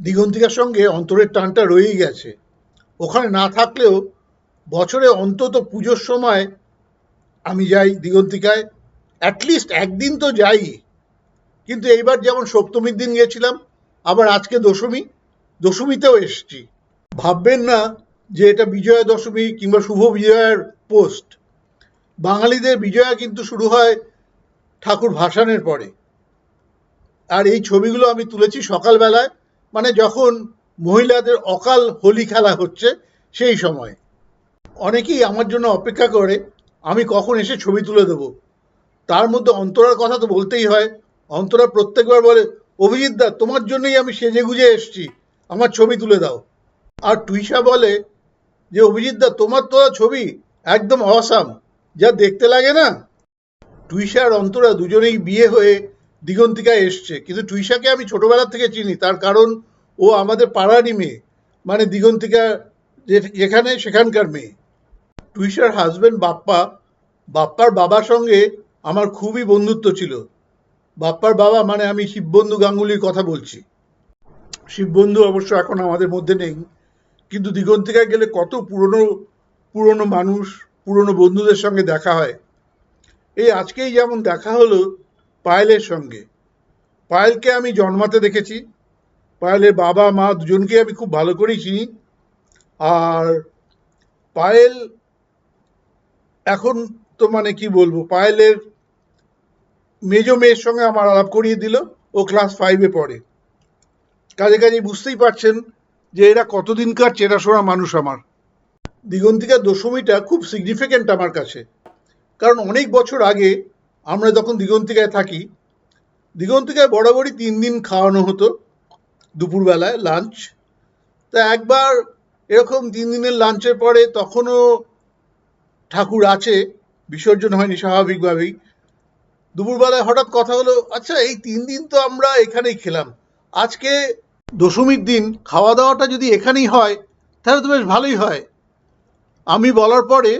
দিগন্তিকার সঙ্গে অন্তরের টানটা রয়েই গেছে। ওখানে না থাকলেও বছরে অন্তত পুজোর সময় আমি যাই দিগন্তিকায়। অ্যাটলিস্ট একদিন তো যাই। কিন্তু এইবার যেমন সপ্তমীর দিন গেছিলাম, আবার আজকে দশমী, দশমীতেও এসছি। ভাববেন না যে এটা বিজয়া দশমী কিংবা শুভ বিজয়ার পোস্ট। বাঙালিদের বিজয়া কিন্তু শুরু হয় ঠাকুর ভাসানের পরে। আর এই ছবিগুলো আমি তুলেছি সকালবেলায়। মানে যখন মহিলাদের অকাল হোলি খেলা হচ্ছে, সেই সময়। অনেকেই আমার জন্য অপেক্ষা করে, আমি কখন এসে ছবি তুলে দেবো? তার মধ্যে অন্তরার কথা তো বলতেই হয়। অন্তরা প্রত্যেকবার বলে, অভিজিৎ দা, তোমার জন্যই আমি সেজে গুজে এসছি। আমার ছবি তুলে দাও। আর টুইসা বলে যে, অভিজিৎ দা, তোমার তোলা ছবি একদম অসাম। যা দেখতে লাগে না? টুইসা আর অন্তরা দুজনেই বিয়ে হয়ে দিগন্তিকায় এসছে। কিন্তু টুইসাকে আমি ছোটবেলা থেকে চিনি। তার কারণ ও আমাদের পাড়ারই মেয়ে। মানে দিগন্তিকা যেখানে সেখানকার মেয়ে। টুইসার হাজবেন্ড বাপ্পা, বাপ্পার বাবার সঙ্গে আমার খুবই বন্ধুত্ব ছিল। বাপ্পার বাবা মানে আমি শিববন্ধু গাঙ্গুলির কথা বলছি। শিববন্ধু অবশ্য এখন আমাদের মধ্যে নেই। কিন্তু দিগন্তিকায় গেলে কত পুরনো পুরনো মানুষ, পুরনো বন্ধুদের সঙ্গে দেখা হয়। এই আজকেই যেমন দেখা হলো পায়েলের সঙ্গে। পায়েলকে আমি জন্মাতে দেখেছি। পায়েলের বাবা, মা দুজনকে আমি খুব ভালো করেই চিনি। আর পায়েল এখন তো মানে কি বলব, পায়েলের মেজ মেয়ের সঙ্গে আমার আলাপ করিয়ে দিল। ও ক্লাস ফাইভে পড়ে। কাজে কাজে বুঝতেই পারছেন যে এরা কতদিনকার চেনাশোনা মানুষ আমার। দিগন্তিকা দশমীটা খুব সিগনিফিক্যান্ট আমার কাছে। কারণ অনেক বছর আগে আমরা যখন দিগন্তিকায় থাকি, দিগন্তিকায় বরাবরই তিন দিন খাওয়ানো হতো, দুপুরবেলায় লাঞ্চ তা একবার এরকম তিন দিনের লাঞ্চের পরে তখনও ঠাকুর আছে, বিসর্জন হয়নি স্বাভাবিকভাবেই। দুপুরবেলায় হঠাৎ কথা হলো আচ্ছা এই তিন দিন তো আমরা এখানেই খেলাম। আজকে দশমীর দিন খাওয়া দাওয়াটা যদি এখানেই হয়, তাহলে তো বেশ ভালোই হয়। আমি বলার পরে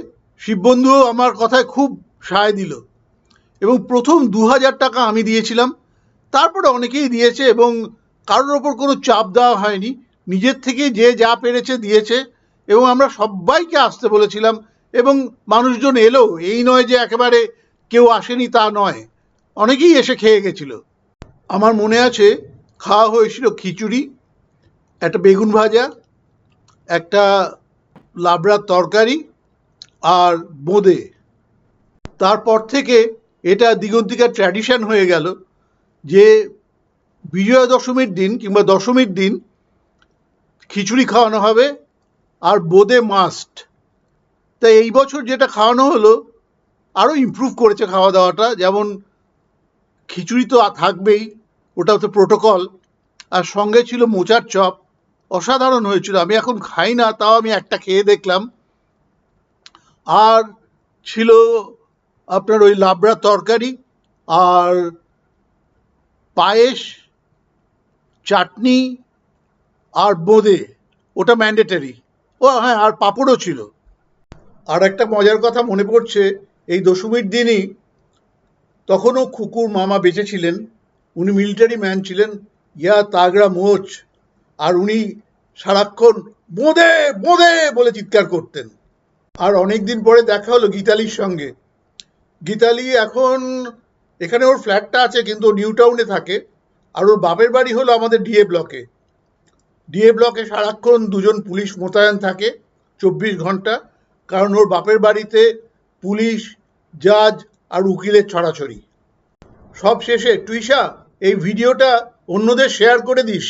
শিববন্ধুও আমার কথায় খুব সায় দিল। এবং প্রথম দু হাজার টাকা আমি দিয়েছিলাম। তারপরে অনেকেই দিয়েছে এবং কারোর ওপর কোনো চাপ দেওয়া হয়নি। নিজের থেকে যে যা পেরেছে দিয়েছে এবং আমরা সবাইকে আসতে বলেছিলাম এবং মানুষজন এলো। এই নয় যে একেবারে কেউ আসেনি তা নয়। অনেকেই এসে খেয়ে গেছিল। আমার মনে আছে, খাওয়া হয়েছিল খিচুড়ি, একটা বেগুন ভাজা, একটা লাবড়ার তরকারি আর বোঁদে। তারপর থেকে এটা দিগন্তিকার ট্র্যাডিশন হয়ে গেল যে বিজয়া দশমীর দিন কিংবা দশমীর দিন খিচুড়ি খাওয়ানো হবে আর বোদে মাস্ট তাই এই বছর যেটা খাওয়ানো হলো আরও ইমপ্রুভ করেছে খাওয়া দাওয়াটা। যেমন খিচুড়ি তো থাকবেই ওটা তো প্রোটোকল আর সঙ্গে ছিল মোচার চপ। অসাধারণ হয়েছিল। আমি এখন খাই না, তাও আমি একটা খেয়ে দেখলাম। আর ছিল আপনার ওই লাবড়া তরকারি আর পায়েস, চাটনি আর বোঁদে, ওটা ম্যান্ডেটারি ও হ্যাঁ আর পাঁপড়ও ছিল। আর একটা মজার কথা মনে পড়ছে, এই দশমীর দিনই তখনও খুকুর মামা বেঁচে ছিলেন। উনি মিলিটারি ম্যান ছিলেন। ইয়া তাগড়া মোচ। আর উনি সারাক্ষণ বোঁদে বোঁদে বলে চিৎকার করতেন। আর অনেকদিন পরে দেখা হলো গীতালির সঙ্গে। গীতালি এখন, এখানে ওর ফ্ল্যাটটা আছে, কিন্তু নিউ টাউনে থাকে। আর ওর বাপের বাড়ি হলো আমাদের ডিএ ব্লকে ডিএ ব্লকে সারাক্ষণ দুজন পুলিশ মোতায়েন থাকে, চব্বিশ ঘণ্টা। কারণ ওর বাপের বাড়িতে পুলিশ জাজ আর উকিলের ছড়াছড়ি। সব শেষে টুইসা এই ভিডিওটা অন্যদের শেয়ার করে দিস।